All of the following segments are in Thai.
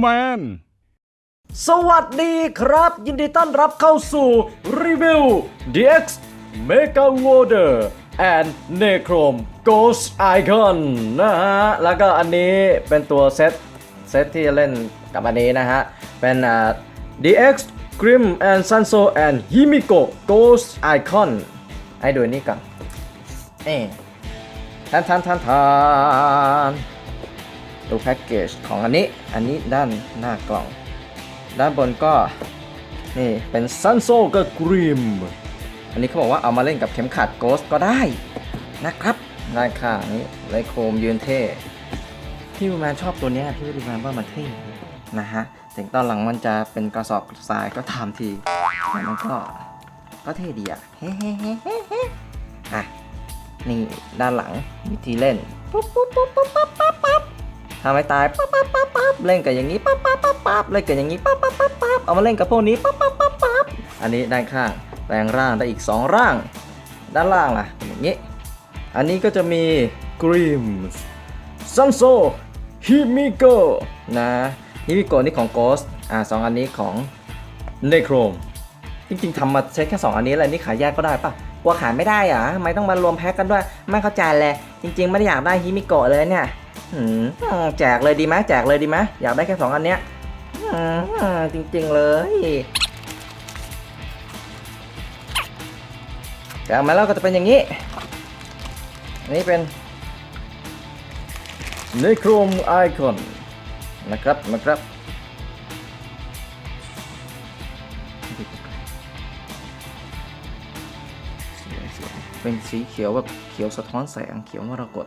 แมน สวัสดีครับ ยินดีต้อนรับเข้าสู่รีวิว DX Mega Warder and Necrom Ghost Icon นะฮะ แล้วก็อันนี้เป็นตัวเซตเซตที่จะเล่นกับอันนี้นะฮะ เป็นอ่า DX Grim and Sanso and Himiko Ghost Icon ให้ดูนี้ก่อนเอ๊ทันทันทันทัน ดูแพ็กเกจของอันนี้ อันนี้ด้านหน้ากล่อง ด้านบนก็นี่เป็นซันโซกับกริม อันนี้เขาบอกว่าเอามาเล่นกับเข็มขัดโกสก็ได้นะครับด้านข้างนี้ไลโครมยืนเท่ พี่วิมานชอบตัวนี้พี่วิมานว่ามันเท่นะฮะถึงตอนหลังมันจะเป็นกระสอบทรายก็ทำทีแต่มันก็ก็เท่ดีอะเฮ้เฮ้เฮ้เฮ้เฮ้อะนี่ด้านหลังวิธีเล่นปุ๊บปุ๊บปุ๊บปุ๊บปั๊บปั๊บปั๊บ ทำให้ตายปั๊บปั๊บปั๊บปั๊บเล่นกับอย่างนี้ปั๊บปั๊บปั๊บปั๊บเล่นกับอย่างนี้ปั๊บปั๊บปั๊บปั๊บเอามาเล่นกับพวกนี้ปั๊บปั๊บปั๊บปั๊บอันนี้ด้านข้างแปลงร่างได้อีก 2 ร่าง ด้านล่างล่ะเป็นอย่างนี้ อันนี้ก็จะมีกริมซันโซฮิมิโกนะฮิมิโกนี่ของ Ghost อ่าสองอันนี้ของ n e c r o m จริงๆทำมาใช้แค่ 2 อันนี้แหละนี่ขายแยกก็ได้ปะกลัวขายไม่ได้เหรอทำไมต้องมารวมแพ็กกันด้วย ไม่เข้าใจเลยจริง ๆ ไม่ได้อยากได้ฮิมิโกะเลยเนี่ย แจกเลยดีไหมแจกเลยดีไหมอยากได้แค่2อันเนี้ยจริงๆเลยแจกมาแล้วก็จะเป็นอย่างนี้อันนี้เป็น n e c r o m Icon นนะครับนะครับเป็นสีเขียวแบบเขียวสะท้อนแสงเขียวมรกต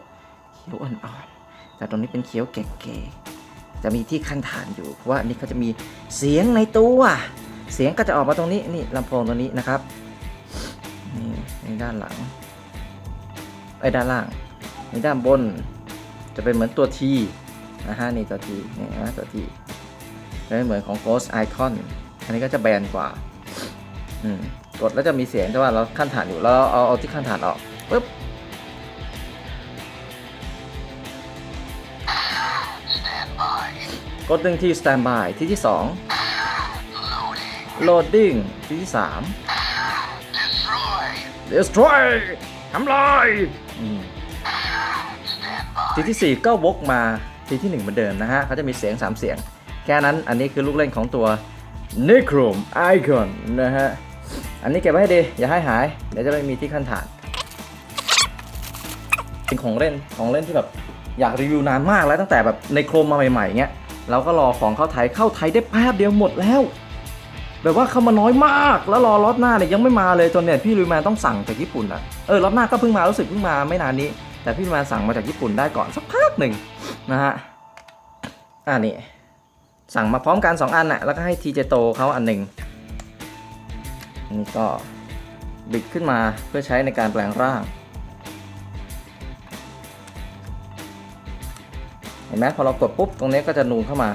เขียวอ่อนๆ แต่ตรงนี้เป็นเขียวแก่ๆจะมีที่ขั้นฐานอยู่ เพราะว่าอันนี้เขาจะมีเสียงในตัว เสียงก็จะออกมาตรงนี้นี่ลำโพงตรงนี้นะครับนี่ในด้านหลังไอ้ด้านล่างในด้านบน จะเป็นเหมือนตัวทีนะฮะนี่ตัวทีนี่นะตัวทีจะไม่เหมือนของ Ghost Icon อันนี้ก็จะแบนกว่า อืมกดแล้วจะมีเสียงแต่ว่าเราขั้นฐานอยู่แล้วเอาเอาที่ขั้นฐานออกปุ๊บ กดหนึ่งที่ standby ที่ที่สอง loading ที่ที่สาม destroy ทำลายทีที่สี่ก็วกมาทีที่หนึ่งเหมือนเดิมนะฮะเขาจะมีเสียง 3 เสียง แค่นั้นอันนี้คือลูกเล่นของตัว Necrom Icon นะฮะ อันนี้เก็บไว้ให้ดี อย่าให้หาย เดี๋ยวจะไม่มีที่ขั้นฐาน เป็นของเล่นของเล่นที่แบบอยากรีวิวนานมากแล้วตั้งแต่แบบในโครมมาใหม่ๆเงี้ย เราก็รอของเข้าไทยเข้าไทยได้แป๊บเดียวหมดแล้ว แบบว่าเข้ามาน้อยมาก แล้วรอล็อตหน้าเนี่ยยังไม่มาเลยจนเนี่ยพี่ลุยแมนต้องสั่งจากญี่ปุ่นอะเออล็อตหน้าก็เพิ่งมารู้สึกเพิ่งมาไม่นานนี้ แต่พี่ลุยแมนสั่งมาจากญี่ปุ่นได้ก่อนสักพักหนึ่งนะฮะอ่านี่สั่งมาพร้อมกัน 2 อันน่ะแล้วก็ให้ทีเจโตเขาอันหนึ่งนนี้ก็บิดขึ้นมาเพื่อใช้ในการแปลงร่าง ห็นไหมพอเรากดปุ๊บตรงนี้ก็จะนูนเข้ามา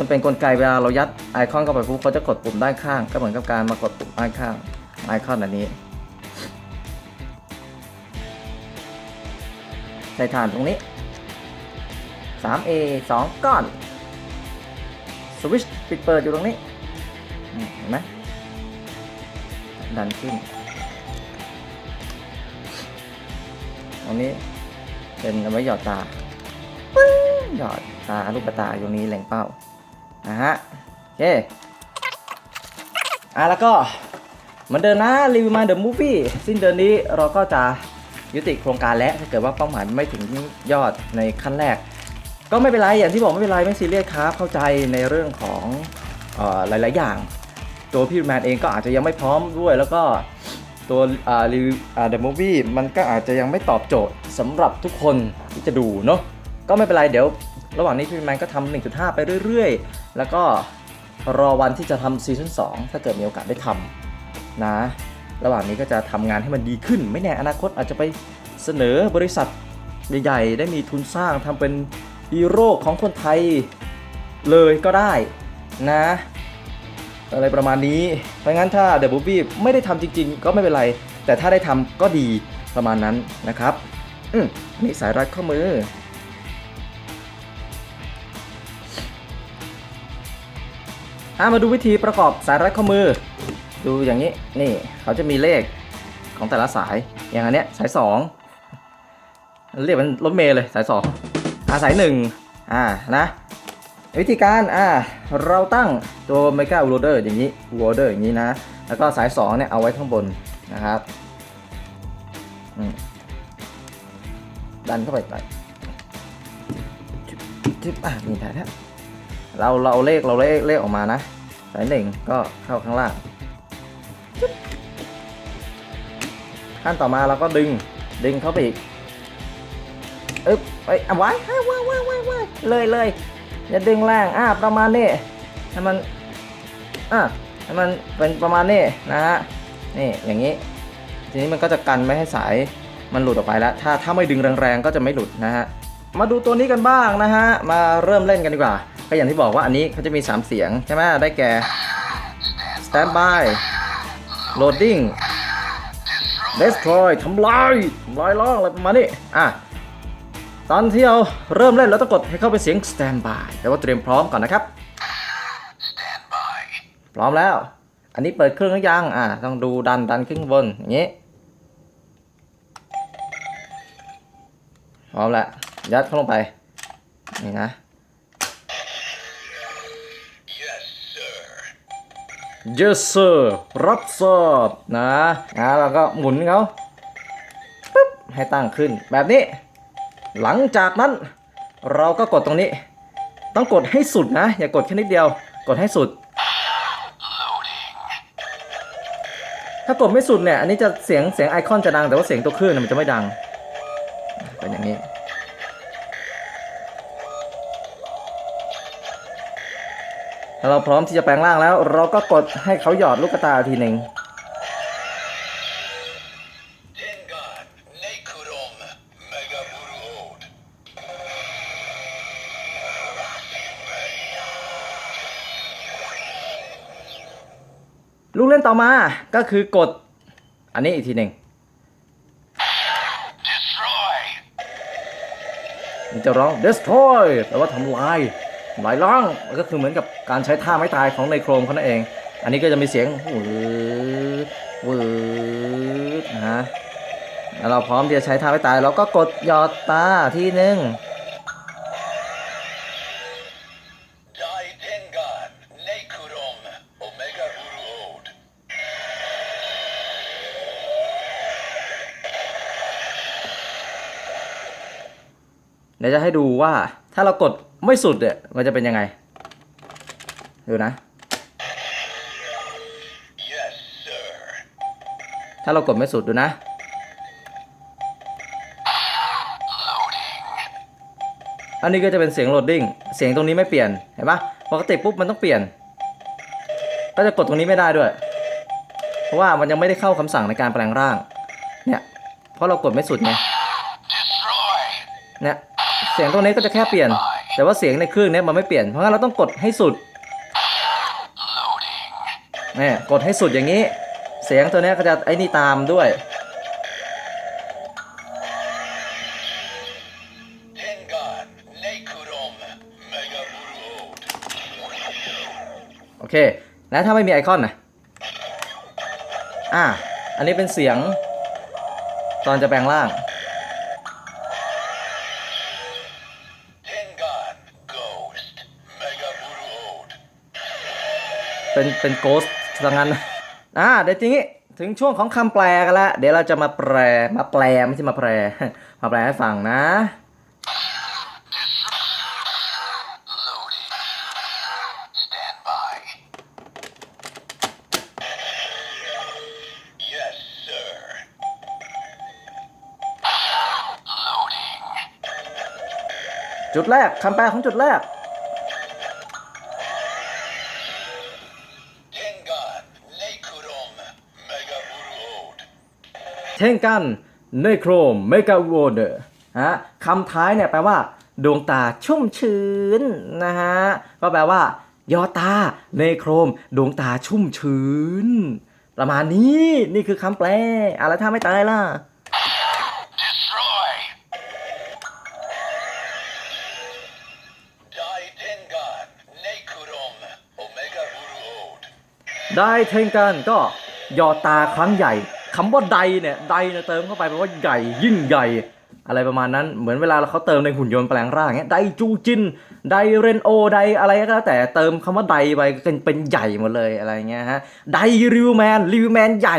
มันเป็นกลไกเวลาเรายัดไอคอนเข้าไปปุ๊บเขาจะกดปุ่มด้านข้าง ก็เหมือนกับการมากดปุ่มด้านข้างไอคอนอันนี้ใส่ฐานตรงนี้ 3A 2 ก้อน สวิตช์ปิดเปิดอยู่ตรงนี้ เห็นไหมดันขึ้น ตรงนี้เป็นอาไว้หยอดตา หยอดตาลูกตาอยู่ตรงนี้แหล่งเป้านะฮะโอเคอะแล้วก็เหมือนเดิมนะรีวิวมาเดอะมูฟวี่สิ้นเดือนนี้เราก็จะยุติโครงการแล้วถ้าเกิดว่าเป้าหมายไม่ถึงยอดในขั้นแรก ก็ไม่เป็นไรอย่างที่บอกไม่เป็นไรไม่ซีเรียสครับเข้าใจในเรื่องของออหลาย ๆ อย่าง ตัวพี่แมนเองก็อาจจะยังไม่พร้อมด้วย แล้วก็ตัวรีวิวเดอะมูฟวี่มันก็อาจจะยังไม่ตอบโจทย์สำหรับทุกคนที่จะดูเนาะ ก็ไม่เป็นไรเดี๋ยว ระหว่างนี้พี่แมนก็ทำ1.5 ไปเรื่อยๆ แล้วก็รอวันที่จะทำซีซั่น2ถ้าเกิดมีโอกาสได้ทำนะ ระหว่างนี้ก็จะทำงานให้มันดีขึ้น ไม่แน่อนาคตอาจจะไปเสนอบริษัทใหญ่ๆ ได้มีทุนสร้างทำเป็นฮีโร่ของคนไทยเลยก็ได้นะ อะไรประมาณนี้ เพราะงั้นถ้าเดอะบูบี้ไม่ได้ทำจริงๆ ก็ไม่เป็นไร แต่ถ้าได้ทำก็ดีประมาณนั้นนะครับ อืมนี่สายรัดข้อมือ อะมาดูวิธีประกอบสายรัดข้อมือ ดูอย่างนี้นี่เขาจะมีเลขของแต่ละสายอย่างอันเนี้ยสายสองเรียกมันรถเมล์เลยสายสองอ่าสายหนึ่งอ่านะวิธีการอ่าเราตั้งตัว Mega w o r d e r อย่างนี้ w o r d e r อย่างนี้นะ แล้วก็สาย 2 เนี่ย เอาไว้ข้างบนนะครับดันเข้าไปไปจิ๊บอะมีถ่ายแล้ว เราเราเอาเลขเราเลขเลขออกมานะ สายหนึ่งก็เข้าข้างล่าง ขั้นต่อมาเราก็ดึงดึงเข้าไปอีกอึ๊บไปเอาไว้ว้ไว้ไว้ไว้ไว้เลยเลยอย่าดึงแรงอะประมาณนี้ให้มันอะให้มันเป็นประมาณนี้นะฮะนี่อย่างนี้ ทีนี้มันก็จะกันไม่ให้สายมันหลุดออกไปแล้ว ถ้าถ้าไม่ดึงแรงๆก็จะไม่หลุดนะฮะมาดูตัวนี้กันบ้างนะฮะ มาเริ่มเล่นกันดีกว่า ก็อย่างที่บอกว่าอันนี้เขาจะมี 3 เสียงใช่ไหมได้แก่ standby loading destroy ทำลายทำลายล่องอะไรประมาณนี้อะตอนที่เราเริ่มเล่นเราต้องกดให้เข้าไปเสียง standby แต่ว่าเตรียมพร้อมก่อนนะครับพร้อมแล้ว อันนี้เปิดเครื่องหรือยังอะต้องดูดันดันขึ้นบนอย่างนี้พร้อมแล้วยัดเข้าลงไปนี่นะ yes sir รับทราบนะนะแล้วก็หมุนเขาปึ๊บให้ตั้งขึ้นแบบนี้ หลังจากนั้นเราก็กดตรงนี้ ต้องกดให้สุดนะ อย่ากดแค่นิดเดียว กดให้สุด ถ้ากดไม่สุดเนี่ย อันนี้จะเสียงเสียงไอคอนจะดังแต่ว่าเสียงตัวคลื่นมันจะไม่ดัง เป็นอย่างนี้ เราพร้อมที่จะแปลงร่างแล้ว เราก็กดให้เขาหยอดลูกตาทีหนึ่ง Tengan, Nekurom, Megaburuod. ลูกเล่นต่อมาก็คือกด อันนี้อีกทีหนึ่ง Destroy. มันจะร้อง destroy แปลว่าทำลาย ทำลายล้างมันก็คือเหมือนกับการใช้ท่าไม้ตายของในโครมเขานั่นเอง อันนี้ก็จะมีเสียงวืดวืดนะฮะแล้วเราพร้อมที่จะใช้ท่าไม้ตายเราก็กดหยอดตาทีหนึ่ง Dai Tengan, Nekurom, Omega Buruod. เดี๋ยวจะให้ดูว่าถ้าเรากด ไม่สุดเนี่ยมันจะเป็นยังไง ดูนะ Yes, sir. ถ้าเรากดไม่สุดดูนะ อันนี้ก็จะเป็นเสียงโหลดดิ้ง เสียงตรงนี้ไม่เปลี่ยน เห็นปะปกติปุ๊บมันต้องเปลี่ยน ก็จะกดตรงนี้ไม่ได้ด้วย เพราะว่ามันยังไม่ได้เข้าคำสั่งในการแปลงร่าง เนี่ย เพราะเรากดไม่สุดไง Destroy. เนี่ย เสียงตรงนี้ก็จะแค่เปลี่ยน แต่ว่าเสียงในเครื่องเนี้ยมันไม่เปลี่ยน เพราะงั้นเราต้องกดให้สุดเนี่ยกดให้สุดอย่างนี้ เสียงตัวเนี้ยก็จะไอ้นี่ตามด้วย โอเค แล้วถ้าไม่มีไอคอนนะอ่าอันนี้เป็นเสียง ตอนจะแปลงร่าง เป็นเป็นโกสทังนั้นนะอ่าเดี๋ยวทีนี้ถึงช่วงของคำแปลกันแล้ว เดี๋ยวเราจะมาแปลมาแปลไม่ใช่มาแปลมาแปลให้ฟังนะจุดแรกคำแปลของจุดแรก เท่งกันเนโครมเมกาโวเดอร์ฮะคำท้ายเนี่ยแปลว่า ดวงตาชุ่มชื้นนะฮะก็แปลว่ายอตาเนโครม ดวงตาชุ่มชื้น ประมาณนี้นี่คือคำแปลอะไรถ้าไม่ตายล่ะ Destroy. Dai Tengan, Nekurom, Omega Buruod. ไดเทงกันก็ยอตาครั้งใหญ่ คำว่าไดเนี่ยไดเนี่ยเติมเข้าไปแปลว่าใหญ่ยิ่งใหญ่ อะไรประมาณนั้นเหมือนเวลาเขาเติมในหุ่นยนต์แปลงร่างเงี้ยไดจูจินไดเรนโอไดอะไรก็แล้วแต่เติมคำว่าไดไปเป็นเป็นใหญ่หมดเลยอะไรเงี้ยฮะไดริวแมนริวแมนใหญ่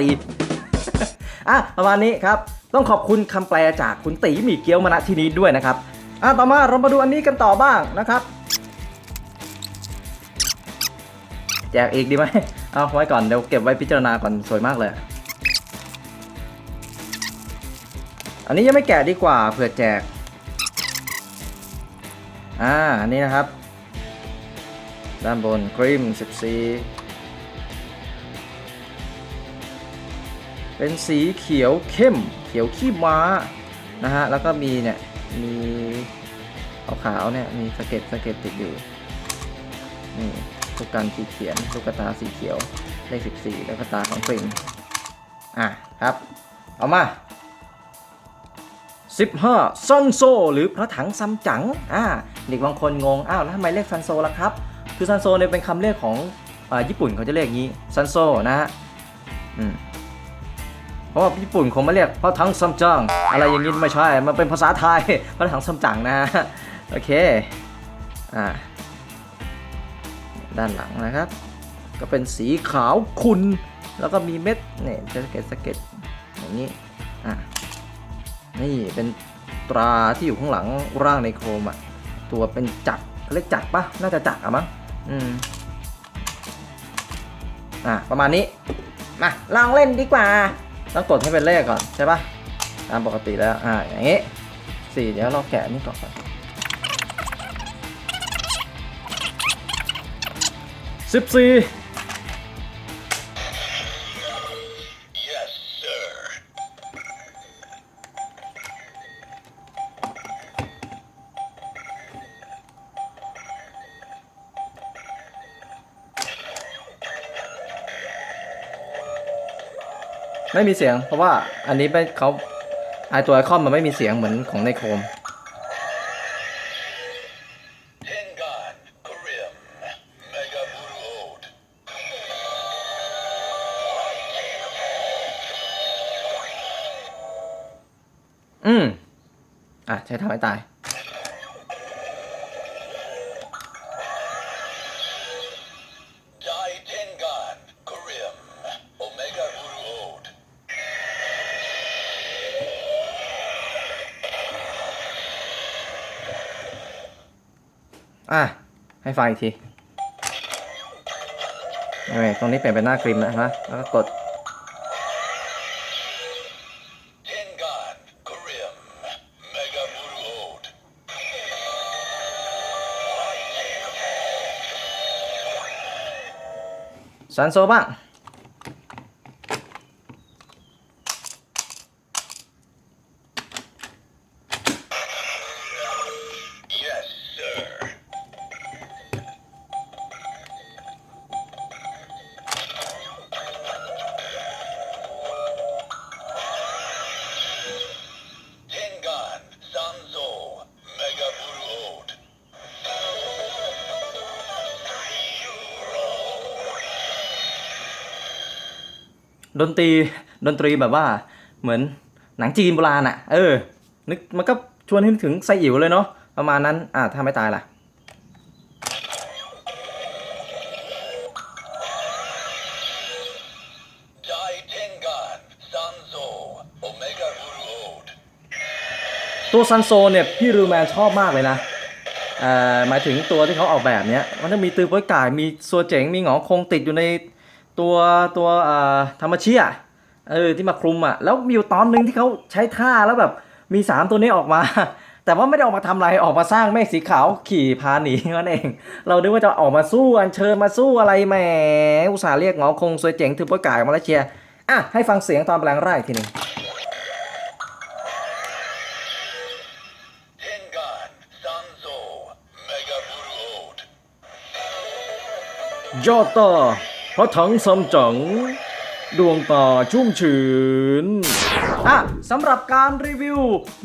อะประมาณนี้ครับต้องขอบคุณคำแปลจากคุณตีหมีเกี๊ยวมาณที่นี้ด้วยนะครับอะต่อมาเรามาดูอันนี้กันต่อบ้างนะครับแจกอีกดีไหมเอาไว้ก่อนเดี๋ยวเก็บไว้พิจารณาก่อนสวยมากเลย อันนี้ยังไม่แกะดีกว่าเผื่อแจก อ่า อันนี้นะครับ ด้านบนครีม 14 เป็นสีเขียวเข้ม เขียวขี้ม้า นะฮะ แล้วก็มีเนี่ย มีขาวๆเนี่ย มีสเก็ดสเก็ดติดอยู่ นี่ลูกกันสีเขียนลูกตาสีเขียว เลข 14 แล้วก็ตาของปริงอะครับ เอามา 15ซันโซ หรือพระถังซัมจั๋งอ่าเด็กบางคนงงอ้าวแล้วทำไมเรียกซันโซล่ะครับ คือซันโซเนี่ยเป็นคำเรียกของอญี่ปุ่นเขาจะเรียกงี้ซันโซนะฮะเพราะว่าญี่ปุ่นคงไม่เรียกพระถังซัมจั๋งอะไรอย่างงี้ไม่ใช่ มันเป็นภาษาไทยพระถังซัมจั๋งนะฮะโอเคอ่าด้านหลังนะครับ ก็เป็นสีขาวขุ่นแล้วก็มีเม็ดเนี่ยสะเก็ดสเก็ดอย่างนี้ นี่เป็นตราที่อยู่ข้างหลังร่างในโครมอะตัวเป็นจักรเขาเรียกจักรปะน่าจะจักรอะมั้งอืมอะประมาณนี้ มาลองเล่นดีกว่า ต้องกดให้เป็นเลขก่อนใช่ปะตามปกติแล้ว อะอย่างนี้สี่เดี๋ยวเราแกะนี่ก่อนก่อนสิบสี่ ไม่มีเสียง เพราะว่าอันนี้เป็นเขาไอตัวไอคอนมันไม่มีเสียงเหมือนของในโคมอืมอะใช้ทำให้ตาย ให้ฟังอีกทีโอเคตรงนี้เปลี่ยนเป็นหน้ากริมนะฮะแล้วก็กด สันโซบ้าง ดนตรีดนตรีแบบว่าเหมือนหนังจีนโบราณอะเออนึกมันก็ชวนให้นึกถึงไซอิ๋วเลยเนาะประมาณนั้นอะถ้าไม่ตายล่ะตัวซันโซเนี่ยพี่รูแมนชอบมากเลยนะอ่อหมายถึงตัวที่เขาออกแบบเนี้ยมันจะมีตือโป้ยก่ายมีซัวเจ๋งมีหงอคงติดอยู่ใน ตัวตัวเอ่อธรรมเชียเออที่มาคลุมอะแล้วมีอยู่ตอนหนึ่งที่เขาใช้ท่าแล้วแบบมีสามตัวนี้ออกมา แต่ว่าไม่ได้ออกมาทำอะไรออกมาสร้างเมฆสีขาวขี่พาหนีนั่นเอง เราดูว่าจะออกมาสู้อันเชิญมาสู้อะไรแหมอุตส่าห์เรียกหงอคงซวยเจ๋งถือโป้ยก่ายมาแล้วเชียร์อะให้ฟังเสียงตอนแปลงร่างอีกทีหนึงเทนกานซัมโซเมกาบูรูโอดยอดต่อ พระถังซัมจั๋งดวงตาชุ่มชื้นอะสำหรับการรีวิว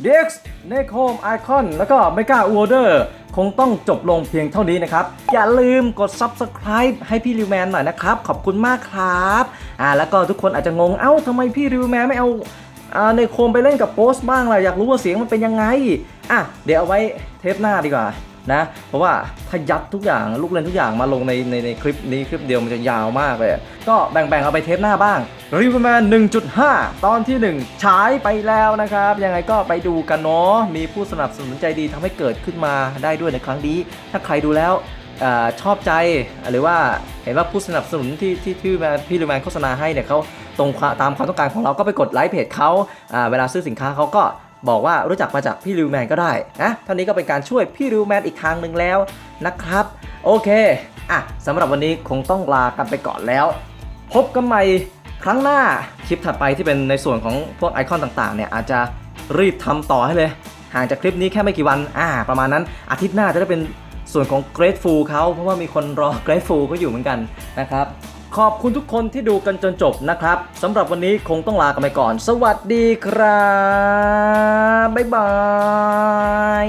DX n e c o m Icon แล้วก็ Mega Order คงต้องจบลงเพียงเท่านี้นะครับ อย่าลืมกด Subscribe ให้พี่ริวแมนหน่อยนะครับ ขอบคุณมากครับอ่าแล้วก็ทุกคนอาจจะงง เอ้าทำไมพี่ริวแมนไม่เอาอ่าในโคมไปเล่นกับโปสบ้างล่ะอยากรู้ว่าเสียงมันเป็นยังไง อะ เดี๋ยวเอาไว้เทปหน้าดีกว่า นะเพราะว่าถ้ายัดทุกอย่างลูกเล่นทุกอย่างมาลงในในในคลิปนี้คลิปเดียวมันจะยาวมากเลย ก็แบ่งๆเอาไปเทปหน้าบ้างรีวิวแมน1.5 ตอนที่ 1 ฉายไปแล้วนะครับ ยังไงก็ไปดูกันเนาะมีผู้สนับสนุนใจดีทำให้เกิดขึ้นมาได้ด้วยในครั้งนี้ ถ้าใครดูแล้วอชอบใจหรือว่าเห็นว่าผู้สนับสนุนที่ที่ที่พี่ลูแมนโฆษณาให้เนี่ยเขาตรงตามความต้องการของเราก็ไปกดไลค์เพจเขาเวลาซื้อสินค้าเขาก็ บอกว่ารู้จักมาจากพี่ลิวแมนก็ได้นะเท่านี้ก็เป็นการช่วยพี่ลิวแมนอีกทางหนึ่งแล้วนะครับ โอเคอะสำหรับวันนี้คงต้องลากันไปก่อนแล้ว พบกันใหม่ครั้งหน้าคลิปถัดไปที่เป็นในส่วนของพวกไอคอนต่างๆเนี่ยอาจจะรีบทำต่อให้เลย ห่างจากคลิปนี้แค่ไม่กี่วันอ่าประมาณนั้นอาทิตย์หน้าจะได้เป็นส่วนของ Grateful เขาเพราะว่ามีคนรอ Grateful ก็อยู่เหมือนกันนะครับ ขอบคุณทุกคนที่ดูกันจนจบนะครับสำหรับวันนี้คงต้องลากันไปก่อน สวัสดีครับ บ๊ายบาย